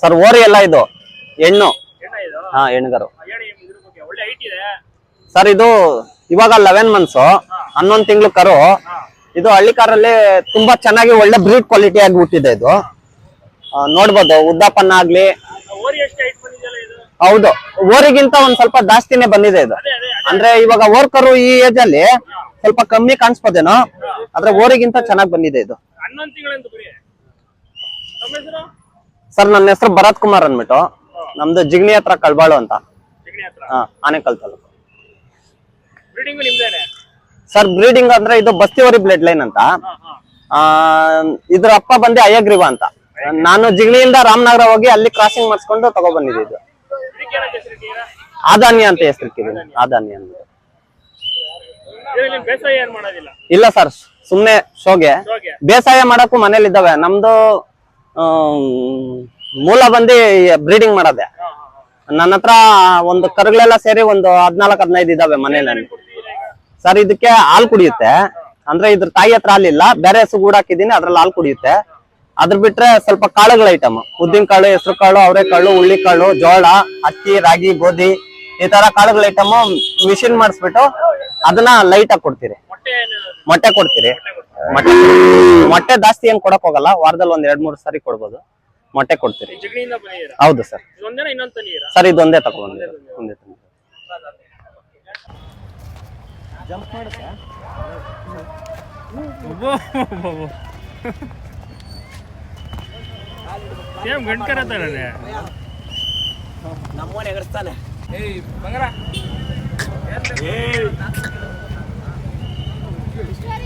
Sir ಓರಿ ಎಲ್ಲ ಇದು ಹೆಣ್ಣು. ಹಾ ಹೆಣ್ಗರು. ಸರ್ ಇದು ಇವಾಗ ಲೆವೆನ್ ಮಂತ್ಸ್ ಹನ್ನೊಂದು ತಿಂಗಳು ಕರು. ಇದು ಹಳ್ಳಿ ಕಾರಲ್ಲಿ ತುಂಬಾ ಚೆನ್ನಾಗಿ ಒಳ್ಳೆ ಬ್ರೀಡ್ ಕ್ವಾಲಿಟಿ ಆಗಿ ಹುಟ್ಟಿದೆ ಇದು. ನೋಡ್ಬೋದು ಉದ್ದಪ್ಪನ್ನ ಆಗ್ಲಿ. ಹೌದು ಓರಿಗಿಂತ ಒಂದ್ ಸ್ವಲ್ಪ ಜಾಸ್ತಿನೇ ಬಂದಿದೆ ಇದು. ಅದೇ ಅದೇ ಅಂದ್ರೆ ಇವಾಗ ಓರ್ಕರು ಈ ಏಜ್ ಅಲ್ಲಿ ಸ್ವಲ್ಪ ಕಮ್ಮಿ ಕಾಣಿಸ್ಬೋದೇನೋ ಆದ್ರೆ ಓರಿಗಿಂತ ಚೆನ್ನಾಗಿ ಬಂದಿದೆ ಇದು. ಸರ್ ನನ್ನ ಹೆಸರು ಭರತ್ ಕುಮಾರ್ ಅಂದ್ಬಿಟ್ಟು. ನಮ್ದು ಜಿಗ್ನಿ ಹತ್ರ ಕಳ್ಬಾಳು ಅಂತ. ಹಾ ಆನೆಕಲ್ ತಾಲೂಕು. ಸರ್ ಬ್ರೀಡಿಂಗ್ ಅಂದ್ರೆ ಇದು ಬಸ್ತಿವರಿ ಬ್ಲಡ್ ಲೈನ್ ಅಂತ. ಆ, ಇದ್ರ ಅಪ್ಪ ಬಂದೆ ಅಯ್ಯಗ್ರೀವ ಅಂತ. ನಾನು ಜಿಗ್ನಿಯಿಂದ ರಾಮನಗರ ಹೋಗಿ ಅಲ್ಲಿ ಕ್ರಾಸಿಂಗ್ ಮಾಡಿಸ್ಕೊಂಡು ತಗೊಬಂದಿದ್ದೆ ಇದು. ಆದಾನ್ಯ ಅಂತ ಹೆಸರಿಟ್ಟಿದ್ದೀನಿ ಆದಾನ್ಯ. ಅಂದ್ಬಿಟ್ಟು. ಮಾಡೋದಿಲ್ಲ? ಇಲ್ಲ ಸರ್ ಸುಮ್ನೆ ಶೋಗೆ. ಬೇಸಾಯ ಮಾಡಕ್ಕೂ ಮನೇಲಿ ಇದ್ದಾವೆ ನಮ್ದು ಮೂಲ ಬಂದು ಬ್ರೀಡಿಂಗ್ ಮಾಡೋದೆ. ನನ್ನ ಹತ್ರ ಒಂದು ಕರುಗಳೆಲ್ಲ ಸೇರಿ ಒಂದು ಹದ್ನಾಲ್ಕು, ಹದಿನೈದು ಇದಾವೆ ಮನೆಯಲ್ಲಿ. ಸರ್, ಇದಕ್ಕೆ ಹಾಲು ಕುಡಿಯುತ್ತೆ. ಅಂದ್ರೆ ಇದ್ರ ತಾಯಿ ಹತ್ರ ಹಾಲಿಲ್ಲ. ಬೇರೆ ಹಸು ಹಾಕಿದೀನಿ ಅದ್ರಲ್ಲಿ ಹಾಲು ಕುಡಿಯುತ್ತೆ. ಅದ್ರ ಬಿಟ್ರೆ ಸ್ವಲ್ಪ ಕಾಳುಗಳ ಐಟಮ್ ಉದ್ದಿನ ಕಾಳು, ಹೆಸರು ಕಾಳು ಅವರೆಕಾಳು ಕಾಳು ಜೋಳ, ಅಕ್ಕಿ, ರಾಗಿ, ಗೋಧಿ, ಈ ತರ ಕಾಳುಗಳ ಐಟಮ್ ಮಿಷಿನ್ ಮಾಡಿಸ್ಬಿಟ್ಟು ಅದನ್ನ ಲೈಟ್ ಆಗಿ ಕೊಡ್ತೀರಿ. ಮೊಟ್ಟೆ ಕೊಡ್ತೀರಿ. ಮೊಟ್ಟೆ ಮೊಟ್ಟೆ ಜಾಸ್ತಿ ಏನ್ ಕೊಡಕ್ ಹೋಗಲ್ಲ ವಾರದಲ್ಲಿ ಒಂದ್ ಎರಡ್ ಮೂರು ಸಾರಿ ಕೊಡ್ಬೋದು. ಮೊಟ್ಟೆ ಕೊಡ್ತೀರಿ. ಹೌದು ಸರ್. ಸರ್ ಇದೊಂದೇ ತಗೊಂಡ್ ಒಂದೇ ನಮ್ಮ ಸೇಮ್ ಗಂಟ್ಕರ ತಾನೆ? ಸರಿ ಬೇಕಾ ಕಾಫಿ ಟೀ ಇಲ್ಲ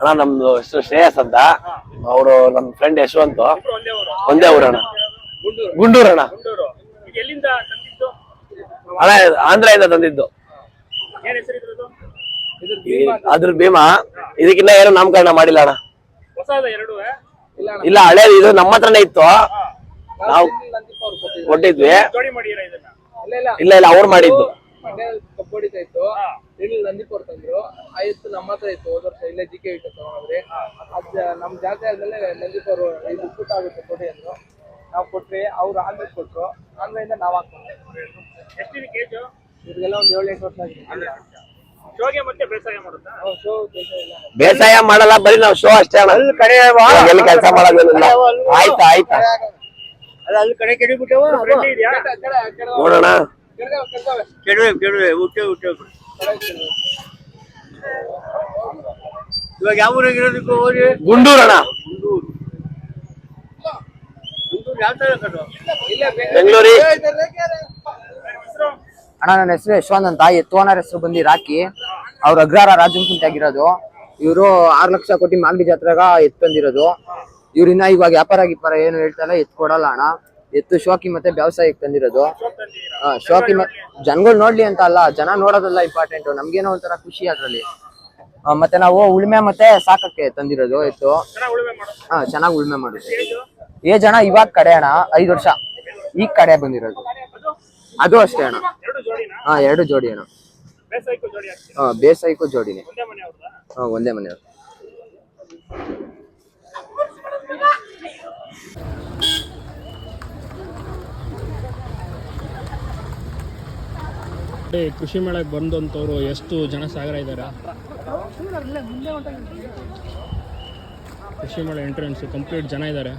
ಅಣ್ಣ ನಮ್ದು ಹೆಸರು ಶ್ರೇಯಸ್ ಅಂತ. ಅವರು ನಮ್ ಫ್ರೆಂಡ್ ಯಶವಂತ. ಒಂದೇ ಅವರ ಅಣ್ಣ. ಊರಣ್ಣ ಗುಂಡೂರು. ಗುಂಡೂರು ಅಣ್ಣ. ಗುಂಡೂರು. ಈಗ ಎಲ್ಲಿಂದ ತಂದಿದ್ದು? ಅಣ್ಣ ಆಂಧ್ರದಿಂದ ತಂದಿದ್ದು. ಅದ್ರ ಭೀಮಾ. ಇದಕ್ಕಿನ್ನ ಏನು ನಾಮಕರಣ ಮಾಡಿಲ್ಲ ಅಣ್ಣ. ಹೊಸದ ಎರಡು ಇಲ್ಲ ಹಳೆ ಇದು ನಮ್ಮ ಹತ್ರನೇ ಇತ್ತು. ನಾವು ಕೊಟ್ಟಿದ್ವಿ. ಇಲ್ಲ ಇಲ್ಲ ಅವ್ರು ಮಾಡಿದ್ದು. ಮಂಡ್ಯದಲ್ಲಿ ಕಬ್ಬು ಹೊಡಿತಾ ಇತ್ತು ಇಲ್ಲಿ ನಂದಿಪುರ ತಂದ್ರು. ಆಯ್ತು ನಮ್ಮ ಹತ್ರ ಇತ್ತು ಹೋದ ವರ್ಷ ಇಲ್ಲೇ ಜಿ ಕೆ ಇಟ್ಟು ತಗೊಂಡ್ರಿ ಅದ್ ನಮ್ ಜಾತ್ರೆ ಆದ್ಮೇಲೆ ನಂದಿಪುರ ಇದು ಫುಟ್ ಆಗುತ್ತೆ ಕೊಡಿ ಅಂದ್ರು. ನಾವು ಕೊಟ್ವಿ ಅವ್ರು ಆನ್ಲೈನ್ ಕೊಟ್ರು. ಆನ್ಲೈನ್ ನಾವ್ ಕೇಜು ಇವ್ರಿಗೆಲ್ಲ ಒಂದ್ ಏಳು ಎಂಟು ವರ್ಷ ಆಗಿದೆ. ಶೋಗೆ ಮತ್ತೆ ಬೇಸಾಯ ಮಾಡುತ್ತಾ? ಶೋ ಕೆಲಸ ಇಲ್ಲ ಬೇಸಾಯ ಮಾಡಲ್ಲ ಬರೀ ನಾವು ಶೋ ಅಷ್ಟೇ ಅಣ್ಣ. ಎಲ್ಲಿ ಕೆಲಸ ಮಾಡೋದಿಲ್ಲ ಆಯ್ತಾ ಆಯ್ತಾ. ಅಲ್ಲ ಅಲ್ಲಿ ಕೆಡವೆ ಹುಟ್ಟೆ ಹುಟ್ಟೆ ಇವಾಗ ಯಾವ ಊರಿಗೆ ಇರೋದಕ್ಕೆ ಹೋಗಿ? ಗುಂಡೂರಣ್ಣ ಯಾವ ತರ ಕಟ್ಟು ಬೆಂಗಳೂರಿ. ಅಣ್ಣ ನನ್ನ ಹೆಸರು ಯಶವಂತ್ ಅಂತ. ಎತ್ತು ತೋನರ್ ಹೆಸರು ಬಂದು ರಾಕಿ. ಅವ್ರ ಅಗ್ರಹಾರ ರಾಜಂಕುಂಟೆ ಆಗಿರೋದು. ಇವರು ಆರು ಲಕ್ಷ ಕೋಟಿ ಮಾಗಡಿ ಜಾತ್ರೆಗ ಎತ್ತು ಬಂದಿರೋದು. ಇವ್ರಿನ್ನ ಇವಾಗ ವ್ಯಾಪಾರ ಗಿಪಾರ ಏನು ಹೇಳ್ತಾರೆ ಎತ್ತು ಕೊಡಲ್ಲ ಅಣ್ಣ. ಎತ್ತು ಶೋಕಿ ಮತ್ತೆ ವ್ಯವಸಾಯಕ್ಕೆ ತಂದಿರೋದು. ಹಾ, ಶೋಕಿ ಮತ್ತೆ ಜನಗಳು ನೋಡ್ಲಿ ಅಂತ ಅಲ್ಲ ಜನ ನೋಡೋದಲ್ಲ ಇಂಪಾರ್ಟೆಂಟ್ ನಮ್ಗೇನೋ ಒಂಥರ ಖುಷಿ ಅದ್ರಲ್ಲಿ. ಆ, ಮತ್ತೆ ನಾವು ಉಳ್ಮೆ ಮತ್ತೆ ಸಾಕಕ್ಕೆ ತಂದಿರೋದು ಎತ್ತು. ಹಾ ಚೆನ್ನಾಗಿ ಉಳ್ಮೆ ಮಾಡುದು ಏ ಜನ ಇವಾಗ ಕಡೆ ಅಣ್ಣ ಐದು ವರ್ಷ. ಈಗ ಕಡೆ ಬಂದಿರೋದು. ಅದು ಅಷ್ಟೇ ಅಣ್ಣ. ಹಾ ಎರಡು ಜೋಡಿ ಅಣ್ಣ. ಹಾ ಬೇಸಾಯಕ್ಕೂ ಜೋಡಿನೇ. ಹಾ ಒಂದೇ ಮನೆಯವ್ರು ಕೃಷಿ ಮೇಳಕ್ಕೆ ಬಂದಂಥವ್ರು ಎಷ್ಟು ಜನ ಸಾಗರ ಇದ್ದಾರೆ ಕೃಷಿ ಮೇಳ ಎಂಟ್ರೆನ್ಸ್ ಕಂಪ್ಲೀಟ್ ಜನ ಇದ್ದಾರೆ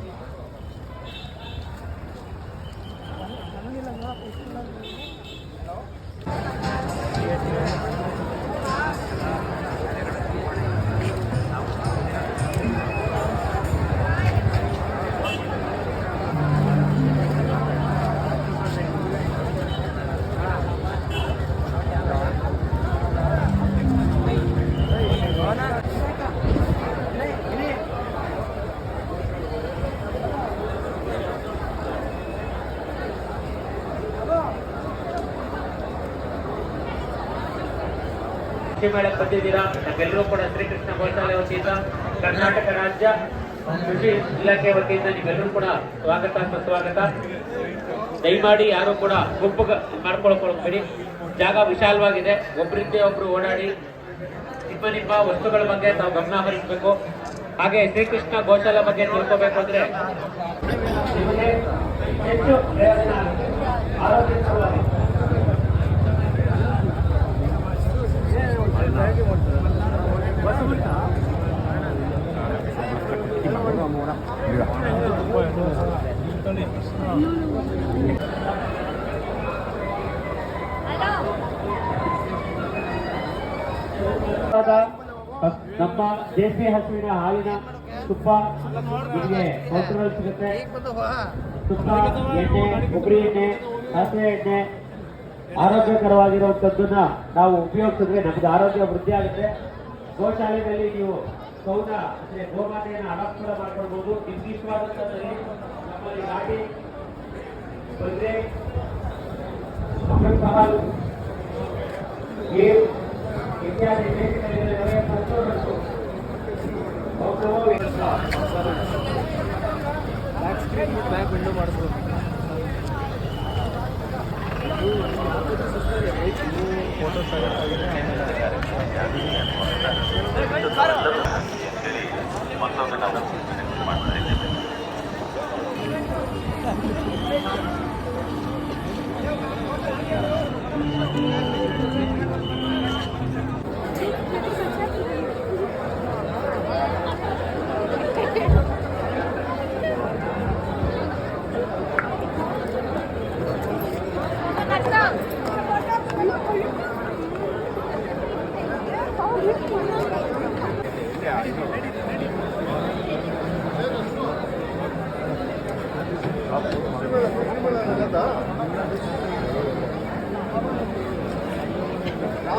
ಪಕ್ಷಿ ಮೇಳಕ್ಕೆ ಬಂದಿದ್ದೀರಾ ನಮ್ಮೆಲ್ಲರೂ ಕೂಡ ಶ್ರೀಕೃಷ್ಣ ಗೋಶಾಲೆ ವತಿಯಿಂದ ಕರ್ನಾಟಕ ರಾಜ್ಯ ಕೃಷಿ ಇಲಾಖೆ ವತಿಯಿಂದ ನಿಮ್ಮೆಲ್ಲರೂ ಕೂಡ ಸ್ವಾಗತ, ಸುಸ್ವಾಗತ. ದಯಮಾಡಿ ಯಾರು ಕೂಡ ಗುಂಪು ಮಾಡ್ಕೊಳ್ಕೊಳ್ಬೇಡಿ. ಜಾಗ ವಿಶಾಲವಾಗಿದೆ. ಒಬ್ಬರಿಂದ ಒಬ್ರು ಓಡಾಡಿ ನಿಮ್ಮ ನಿಮ್ಮ ವಸ್ತುಗಳ ಬಗ್ಗೆ ತಾವು ಗಮನ ಹರಿಸಬೇಕು. ಹಾಗೆ ಶ್ರೀಕೃಷ್ಣ ಗೋಶಾಲೆ ಬಗ್ಗೆ ತಿಳ್ಕೋಬೇಕು ಅಂದ್ರೆ ಹೆಚ್ಚು ನಮ್ಮ ದೇಸಿ ಹಸುವಿನ ಹಾಲಿನ ತುಪ್ಪ ನಿಮಗೆ ಹೋಟೆಲ್ ಸಿಗುತ್ತೆ ತುಪ್ಪ ಎಣ್ಣೆ ಕೊಬ್ಬರಿ ಎಣ್ಣೆ ಸಾಸಿವೆ ಎಣ್ಣೆ ಆರೋಗ್ಯಕರವಾಗಿರುವಂತದ್ದನ್ನ ನಾವು ಉಪಯೋಗಿಸಿದ್ರೆ ನಮ್ಗೆ ಆರೋಗ್ಯ ವೃದ್ಧಿ ಆಗುತ್ತೆ. ಗೋಶಾಲೆಯಲ್ಲಿ ನೀವು ಸೌನ ಅಂದ್ರೆ ಗೋಮಾತೆಯನ್ನು ಕೂಡ ಮಾಡ್ಕೊಳ್ಬಹುದು ನಿಮ್ಗೆ ನಮ್ಮಲ್ಲಿ ನಾಟಿ ಬಂದ್ರೆ ಹಾಲು ಇತ್ಯಾದಿ ಸರ್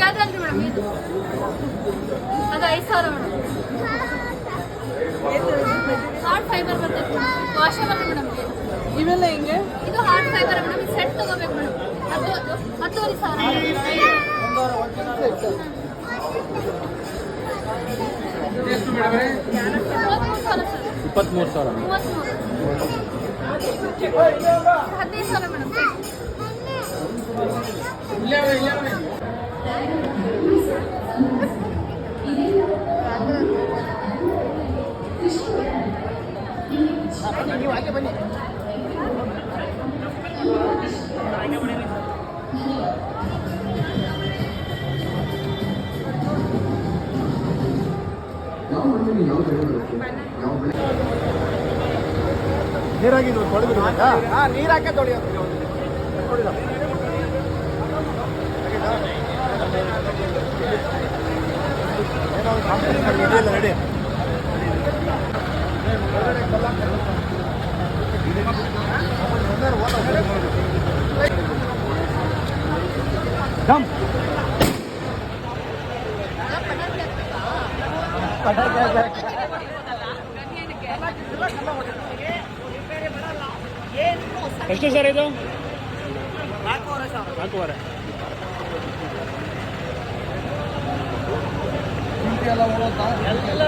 ಯಾವ್ದ್ರಲ್ಲಿ ಮೇಡಮ್ ಇದು? ಅದು ಐದು ಸಾವಿರ ಮೇಡಮ್. ಹಾರ್ಡ್ ಫೈಬರ್ ಬರ್ತೈತೆ ವಾಷಬಲ್ ಮೇಡಮ್ ಇವೆಲ್ಲ ಹೆಂಗೆ? ಇದು ಹಾರ್ಡ್ ಫೈಬರ್ ಮೇಡಮ್. ಸೆಟ್ ತಗೋಬೇಕು ಮೇಡಮ್. ಅದು ಅದು ಹತ್ತುವರೆ ಸಾವಿರ. ಮೂವತ್ಮೂರು ಸಾವಿರ ಸರ್ ಇಪ್ಪತ್ತ್ಮೂರು ಸಾವಿರ ಮೂವತ್ಮೂರು ಹದಿನೈದು ಸಾವಿರ ಮೇಡಮ್ ನೀರಾಕೆ ತೊಳೆಯೋದು. ರೆಡಿ ಎಷ್ಟು ಸರ್ ಇದು? ನಾಲ್ಕೂವರೆ. ಎಲ್ಲ